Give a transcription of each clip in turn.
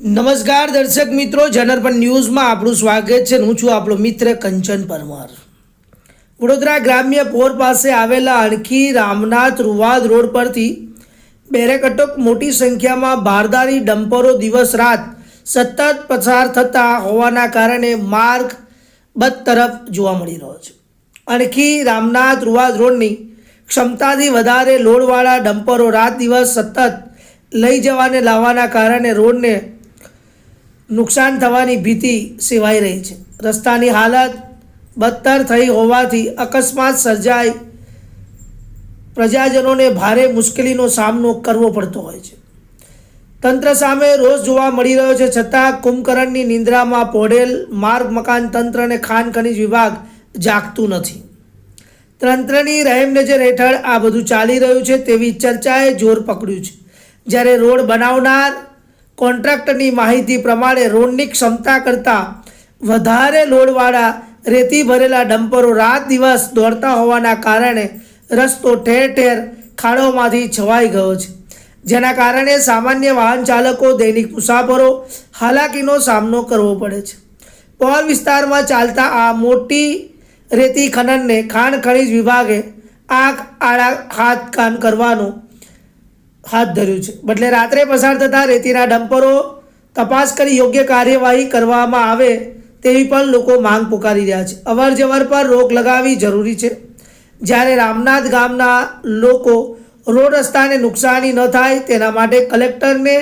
નમસ્કાર દર્શક મિત્રો જનરપન ન્યૂઝમાં આપણું સ્વાગત છે હું છું આપણો મિત્ર કંચન પરમાર. વડોદરા ગ્રામ્ય પોર પાસે આવેલા અણખી રામનાથ રૂવાદ રોડ પરથી બેરેકટક મોટી સંખ્યામાં ભારદારી ડમ્પરો દિવસ રાત સતત પસાર થતા હોવાના કારણે માર્ગ બદ તરફ જોવા મળી રહ્યો છે. અણખી રામનાથ રૂવાદ રોડની ક્ષમતાથી વધારે લોડવાળા ડમ્પરો રાત દિવસ સતત લઈ જવાને લાવવાના કારણે રોડને નુકસાન થવાની ભીતિ સેવાઈ રહી છે. રસ્તાની હાલત બદતર થઈ હોવાથી અકસ્માત સર્જાય. પ્રજાજનોને ભારે મુશ્કેલીનો સામનો કરવો પડતો હોય છે. તંત્ર સામે રોષ જોવા મળી રહ્યો છે, છતાં કુંભકરણની નિંદ્રામાં પોઢેલ માર્ગ મકાન તંત્ર અને ખાન ખનિજ વિભાગ જાગતું નથી. તંત્રની રહેમ નજર હેઠળ આ બધું ચાલી રહ્યું છે તેવી ચર્ચાએ જોર પકડ્યું છે. જ્યારે રોડ બનાવનાર કોન્ટ્રાક્ટરની માહિતી પ્રમાણે રોડની ક્ષમતા કરતાં વધારે લોડવાળા, રેતી ભરેલા ડમ્પરો રાત દિવસ દોડતા હોવાના કારણે રસ્તો ઠેર ઠેર ખાડોમાંથી છવાઈ ગયો છે. જેના કારણે સામાન્ય વાહન ચાલકો દૈનિક મુસાફરો હાલાકીનો સામનો કરવો પડે છે. પોર વિસ્તારમાં ચાલતા આ મોટી રેતી ખનનને ખાણ ખનિજ વિભાગે આંખ, આડા, હાથ કાન કરવાનું હાથ ધર્યું છે. બદલે રાત્રે પસાર થતા રેતીના ડમ્પરો તપાસ કરી યોગ્ય કાર્યવાહી કરવામાં આવે તેવી પણ લોકો માંગ પુકારી રહ્યા છે. અવર જવર પર રોક લગાવવી જરૂરી છે. જ્યારે રામનાથ ગામના લોકો રોડ રસ્તાને નુકસાની ન થાય તેના માટે કલેક્ટરને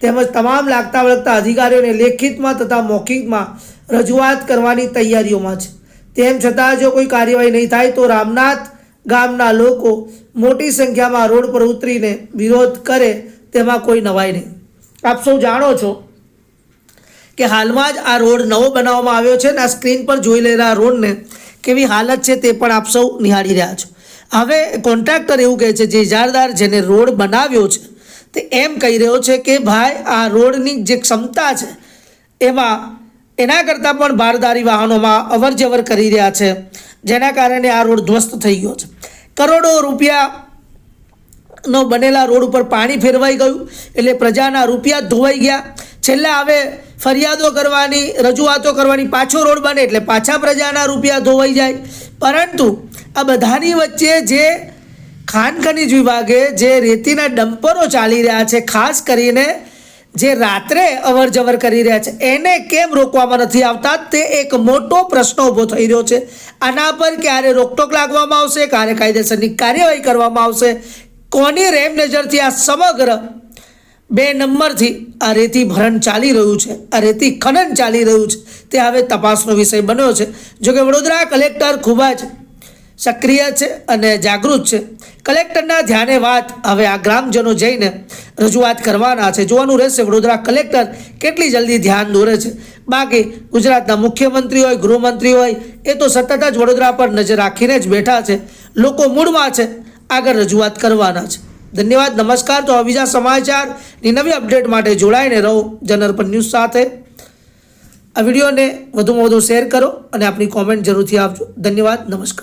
તેમજ તમામ લાગતા વળગતા અધિકારીઓને લેખિતમાં તથા મૌખિકમાં રજૂઆત કરવાની તૈયારીઓમાં છે. તેમ છતાં જો કોઈ કાર્યવાહી નહીં થાય તો રામનાથ ગામના લોકો મોટી સંખ્યામાં રોડ પર ઉતરીને વિરોધ કરે તેમાં કોઈ નવાઈ નહીં. આપ સૌ જાણો છો કે હાલમાં જ આ રોડ નવો બનાવવામાં આવ્યો છે અને આ સ્ક્રીન પર જોઈ લેલા રોડને કેવી હાલત છે તે પણ આપ સૌ નિહાળી રહ્યા છો. હવે કોન્ટ્રાક્ટર એવું કહે છે, જે ઇજારદાર જેને રોડ બનાવ્યો છે, તે એમ કહી રહ્યો છે કે ભાઈ, આ રોડની જે ક્ષમતા છે, એમાં એના કરતાં પણ ભારદારી વાહનોમાં અવર કરી રહ્યા છે, જેના કારણે આ રોડ ધ્વસ્ત થઈ ગયો છે. કરોડો રૂપિયાનો બનેલા રોડ ઉપર પાણી ફેરવાઈ ગયું, એટલે પ્રજાના રૂપિયા ધોવાઈ ગયા. છેલ્લે હવે ફરિયાદો કરવાની, રજૂઆતો કરવાની પાછો રોડ બને, એટલે પાછા પ્રજાના રૂપિયા ધોવાઈ જાય. પરંતુ આ બધાની વચ્ચે જે ખાન ખનીજ વિભાગે જે રેતીના ડમ્પરો ચાલી રહ્યા છે, ખાસ કરીને જે રાત્રે અવર જવર કરી રહ્યા છે, એને કેમ રોકવામાં નથી આવતા? તે એક મોટો પ્રશ્ન ઊભો થઈ રહ્યો છે. આના પર ક્યારે રોકટોક લાગવામાં આવશે? ક્યારે કાયદેસરની કાર્યવાહી કરવામાં આવશે? કોની રેમ નજરથી આ સમગ્ર બે નંબરથી આ રેતી ભરણ ચાલી રહ્યું છે? આ રેતી ખનન ચાલી રહ્યું છે? તે હવે તપાસનો વિષય બન્યો છે. જોકે વડોદરા કલેક્ટર ખૂબ જ સક્રિય છે અને જાગૃત છે. કલેક્ટરના ધ્યાને વાત, હવે આ ગ્રામજનો જઈને રજૂઆત કરવાના છે. જોવાનું રહેશે વડોદરા કલેક્ટર કેટલી જલ્દી ધ્યાન દોરે છે. બાકી ગુજરાતના મુખ્યમંત્રી હોય ગૃહમંત્રી હોય, એ તો સતત જ વડોદરા પર નજર રાખીને જ બેઠા છે. લોકો મૂળમાં છે, આગળ રજૂઆત કરવાના છે. ધન્યવાદ, નમસ્કાર. તો બીજા સમાચારની નવી અપડેટ માટે જોડાઈને રહો જનરપન ન્યૂઝ સાથે. આ વિડીયોને વધુમાં વધુ શેર કરો અને આપણી કોમેન્ટ જરૂરથી આપજો. ધન્યવાદ, નમસ્કાર.